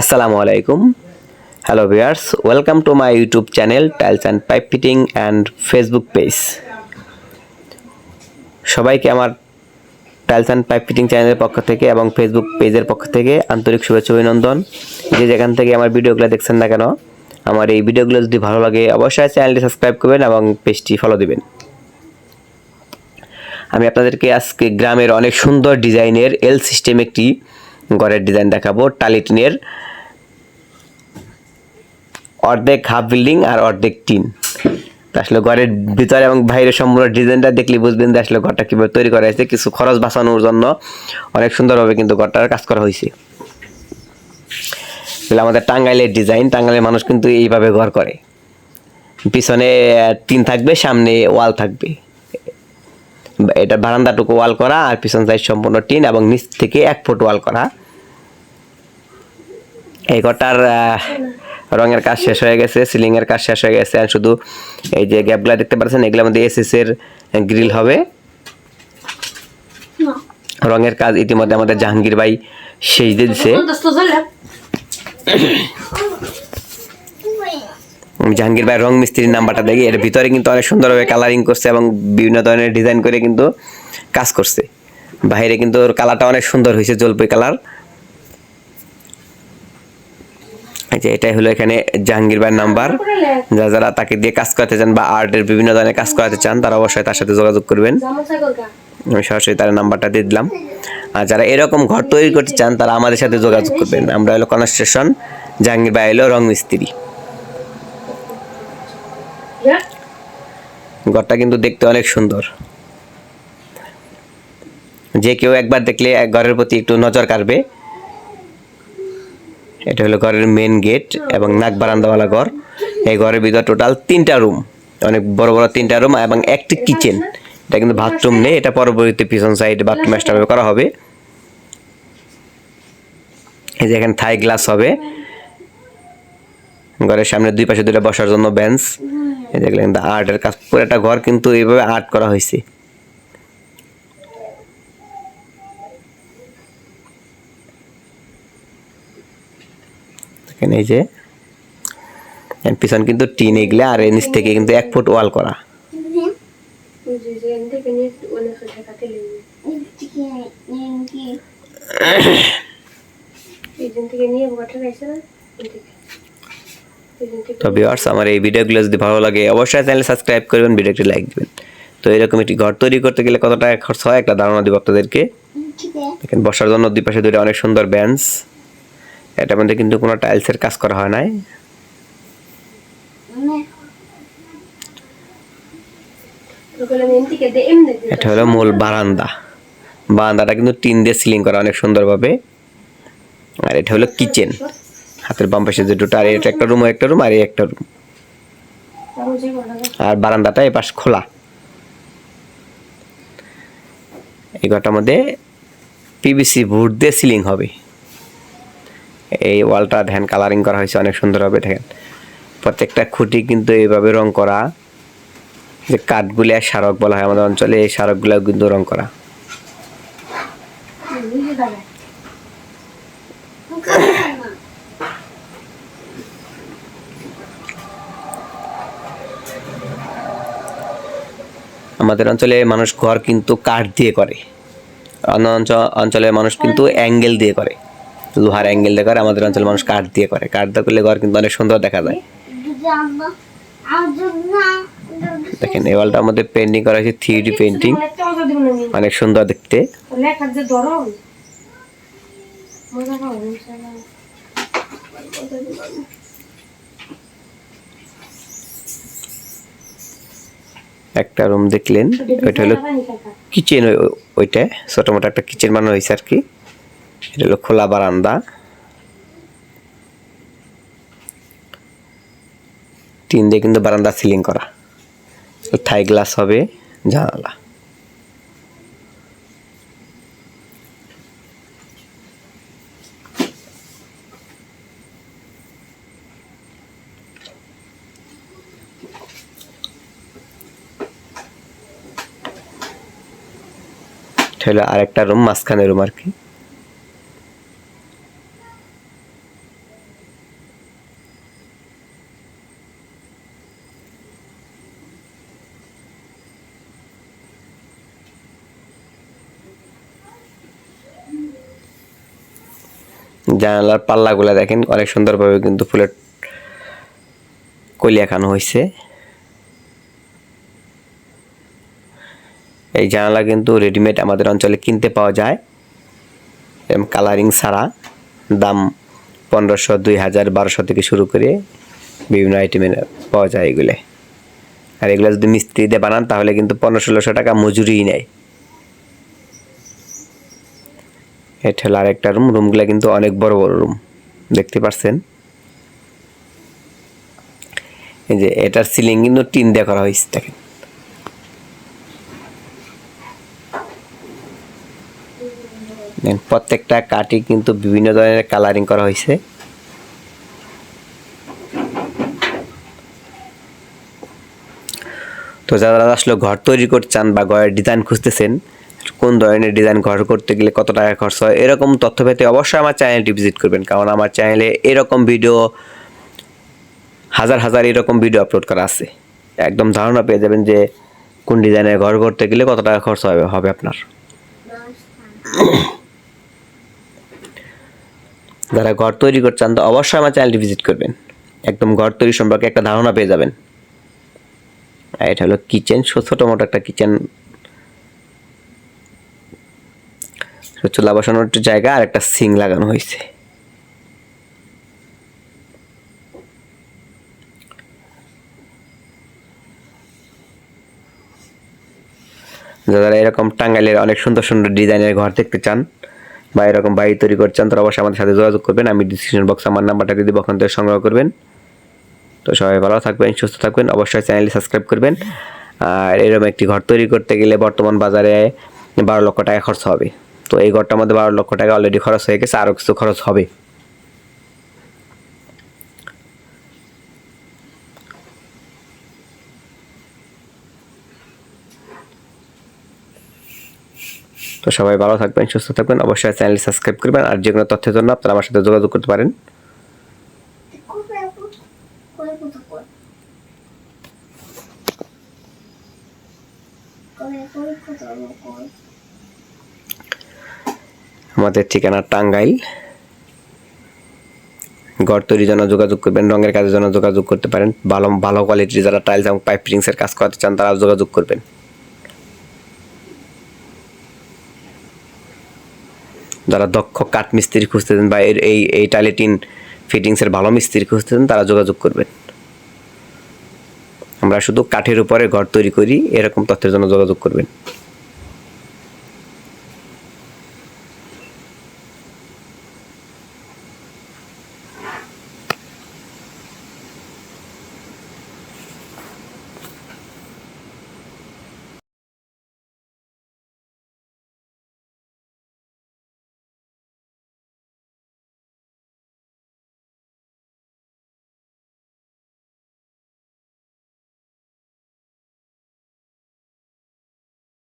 আসসালামু আলাইকুম hello viewers welcome to my YouTube channel tiles and pipe fitting and Facebook page সবাইকে আমার tiles and pipe fitting চ্যানেলের পক্ষ থেকে এবং ফেসবুক পেজের পক্ষ থেকে আন্তরিক শুভেচ্ছা অভিনন্দন। যে যেখান থেকে আমার ভিডিওগুলো দেখছেন না কেন, আমার এই ভিডিওগুলো যদি ভালো লাগে, অবশ্যই চ্যানেলটি সাবস্ক্রাইব করবেন এবং পেজটি ফলো দিবেন। আমি আপনাদেরকে আজকে গ্রামের অনেক সুন্দর ডিজাইনের এল সিস্টেম একটি ঘরের ডিজাইন দেখাবো। টালিটিনের অর্ধেক হাফ বিল্ডিং আর অর্ধেক টিন। আসলে ঘরের ভিতরে এবং বাইরে সম্পূর্ণ ডিজাইনটা দেখলে বুঝবেন যে আসলে ঘরটা কীভাবে তৈরি করা হয়েছে। কিছু খরচ বাঁচানোর জন্য অনেক সুন্দরভাবে কিন্তু ঘরটার কাজ করা হয়েছে। আমাদের টাঙ্গাইলের ডিজাইন টাঙ্গাইলের মানুষ কিন্তু এইভাবে ঘর করে। পিছনে টিন থাকবে, সামনে ওয়াল থাকবে। এটা বারান্দাটুকু ওয়াল করা আর পিছন সাইড সম্পূর্ণ টিন এবং নিচ থেকে এক ফুট ওয়াল করা। এই ঘরটার রঙের কাজ শেষ হয়ে গেছে সিলিং এর কাজ শেষ হয়ে গেছে আর শুধু এই যে গ্যাপগুলো দেখতে পাচ্ছেন এগুলোর মধ্যে এসএস এর গ্রিল হবে। রঙের কাজ ইতিমধ্যে আমাদের জাহাঙ্গীর ভাই শেষ দিয়ে দিছে আমি জাহাঙ্গীর ভাই রং মিস্ত্রির নাম্বারটা দেখি। এর ভিতরে কিন্তু অনেক সুন্দরভাবে কালারিং করছে এবং বিভিন্ন ধরনের ডিজাইন করে কিন্তু কাজ করছে। বাইরে কিন্তু ওর কালারটা অনেক সুন্দর হয়েছে, জলপাই কালার যে এটাই হলো এখানে জাহাঙ্গীর ভাইয়ের নাম্বার। যারা যারা তাকে দিয়ে কাজ করাতে চান বা আর্টের বিভিন্ন ধরনের কাজ করাতে চান, তারা অবশ্যই তার সাথে যোগাযোগ করবেন। আমি সরাসরি তার নাম্বারটা দিয়ে দিলাম। আর যারা এরকম ঘর তৈরি করতে চান, তারা আমাদের সাথে যোগাযোগ করবেন। আমরা হলো কনস্ট্রাকশন, জাহাঙ্গীর ভাই হলো রং মিস্ত্রি। ঘরটা কিন্তু দেখতে অনেক সুন্দর। যে কেউ একবার দেখলে এক ঘরের প্রতি একটু নজর কাড়বে। এটা হলো ঘরের মেন গেট এবং নাক বারান্দাওয়ালা ঘর। এই ঘরের ভিতর টোটাল তিনটা রুম অনেক বড় বড় তিনটা রুম এবং একটি কিচেন এটা কিন্তু বাথরুম নেই, এটা পরবর্তীতে পিছন সাইড বাথরুম এক্সট্রা করা হবে। এই যে এখানে থাই গ্লাস হবে। ঘরের সামনে দুই পাশে দুটো বসার জন্য বেঞ্চ এই দেখলে কিন্তু আর্টের কাজ পুরো একটা ঘর কিন্তু এইভাবে আর্ট করা হয়েছে দেখেন এই যে পিছন কিন্তু টিন এগুলা আর নিচ থেকে কিন্তু এক ফুট ওয়াল করা তো ভিউয়ার্স আমার এই ভিডিওগুলো যদি ভালো লাগে, অবশ্যই চ্যানেল সাবস্ক্রাইব করবেন ভিডিওটি লাইক দিবেন। তো এরকম একটি ঘর তৈরি করতে গেলে কত টাকা খরচ হয়? একটা ধারণা দিব আপনাদেরকে। দেখেন, বসার জন্য দুই পাশে দুটো অনেক সুন্দর বেঞ্চ এটার মধ্যে কিন্তু কোনো টাইলসের কাজ করা হয় নাই। এটা হলো মূল বারান্দা। বারান্দাটা কিন্তু টিন দিয়ে সিলিং করা অনেক সুন্দরভাবে। আর এটা হলো কিচেন হাতের বাম পাশে যে দুটো, আর এটা একটা রুম একটা রুম, আর এই একটা রুম। আর বারান্দাটা এই পাশ খোলা। এই ঘরটার মধ্যে পিভিসি বোর্ড দিয়ে সিলিং হবে। এই ওয়ালটা ধ্যান কালারিং করা হয়েছে, অনেক সুন্দরভাবে দেখেন। প্রত্যেকটা খুঁটি কিন্তু এইভাবে রং করা। যে কাঠগুলি আর স্মারক বলা হয় আমাদের অঞ্চলে, এই স্মারকগুলো কিন্তু রং করা। আমাদের অঞ্চলে মানুষ ঘর কিন্তু কাঠ দিয়ে করে। অন্য অঞ্চল অঞ্চলের মানুষ কিন্তু অ্যাঙ্গেল দিয়ে করে। লোহার অ্যাঙ্গেল দিয়ে করে আমাদের অঞ্চলের মানুষ কাঠ দিয়ে করে। কাঠ দিয়ে করলে ঘর কিন্তু অনেক সুন্দর দেখা যায়। দেখেন এই ওয়ালটার মধ্যে পেন্টিং করা হয়েছে থ্রি ডি পেন্টিং অনেক সুন্দর দেখতে। মজা একটা রুম দেখলেন ওইটা হলো কিচেন ওইটা ছোট মোটো একটা কিচেন বানানো হয়েছে আর কি এটা হলো খোলা বারান্দা। টিন দিয়ে কিন্তু বারান্দা সিলিং করা। থাই গ্লাস হবে জানালা। এটা হলো আরেকটা রুম মাঝখানে রুম আর কি জানালার পাল্লাগুলো দেখেন, অনেক সুন্দরভাবে কিন্তু ফুলের কলিয়া খানো হয়েছে এই জানালা কিন্তু রেডিমেড আমাদের অঞ্চলে কিনতে পাওয়া যায়। এরকম কালারিং ছাড়া দাম পনেরোশো, দুই হাজার, বারোশো থেকে শুরু করে বিভিন্ন আইটেমের পাওয়া যায় এগুলো। আর এগুলো যদি মিস্ত্রি দিয়ে বানান তাহলে কিন্তু পনেরো ষোলোশো টাকা মজুরিই নেয়। এটা হলো আরেকটা রুম রুমগুলো কিন্তু অনেক বড় বড় রুম দেখতে পাচ্ছেন এই যে এটার সিলিং কিন্তু টিন দিয়ে করা হয়েছে, দেখেন। প্রত্যেকটা কাঠই কিন্তু বিভিন্ন ধরনের কালারিং করা হয়েছে তো যারা আসলে ঘর তৈরি করতে চান বা ঘরের ডিজাইন খুঁজতেছেন, কোন ধরনের ডিজাইন ঘর করতে গেলে কত টাকা খরচ হয়, এরকম তথ্য পেতে অবশ্যই আমার চ্যানেলটি ভিজিট করবেন, কারণ আমার চ্যানেলে এরকম ভিডিও হাজার হাজার এরকম ভিডিও আপলোড করা আছে। একদম ধারণা পেয়ে যাবেন যে কোন ডিজাইনের ঘর করতে গেলে কত টাকা খরচ হবে হবে আপনার। যারা ঘর তৈরি করতে চান তো অবশ্যই আমার চ্যানেলটি ভিজিট করবেন। একদম ঘর তৈরি সম্পর্কে একটা ধারণা পেয়ে যাবেন। আর এটা হলো কিচেন ছোটো মোটো একটা কিচেন চুলা বসানোর জায়গা আর একটা সিং লাগানো হয়েছে। যারা এরকম টাঙ্গাইলের অনেক সুন্দর সুন্দর ডিজাইনের ঘর দেখতে চান বা এরকম বাড়ি তৈরি করতে চান, তারা অবশ্যই আমাদের সাথে যোগাযোগ করবেন। আমি ডিসক্রিপশন বক্সে আমার নাম্বারটা দিয়ে দিব, ওখান থেকে সংগ্রহ করবেন। তো সবাই ভালো থাকবেন, সুস্থ থাকবেন, অবশ্যই চ্যানেলটি সাবস্ক্রাইব করবেন। আর এরকম একটি ঘর তৈরি করতে গেলে বর্তমান বাজারে বারো লক্ষ টাকা খরচ হবে। তো এই ঘরটার মধ্যে বারো লক্ষ টাকা অলরেডি খরচ হয়ে গেছে আরও কিছু খরচ হবে। তো সবাই ভালো থাকবেন, সুস্থ থাকবেন। অবশ্যই চ্যানেল সাবস্ক্রাইব করবেন আর যে কোনো তথ্যের জন্য আপনারা আমার সাথে যোগাযোগ করতে পারেন। আমাদের ঠিকানা টাঙ্গাইল। ঘর তৈরির জন্য যোগাযোগ করবেন, রঙের কাজের জন্য যোগাযোগ করতে পারেন। ভালো ভালো কোয়ালিটির যারা টাইলস এবং পাইপ ফিটিংসের কাজ করতে চান তারা যোগাযোগ করবেন। যারা দক্ষ কাঠ মিস্ত্রি খুঁজতেছেন বা এর এই এই টাইলেটিন ফিটিংসের ভালো মিস্ত্রি খুঁজতেছেন তারা যোগাযোগ করবেন। আমরা শুধু কাঠের উপরে ঘর তৈরি করি, এরকম তথ্যের জন্য যোগাযোগ করবেন।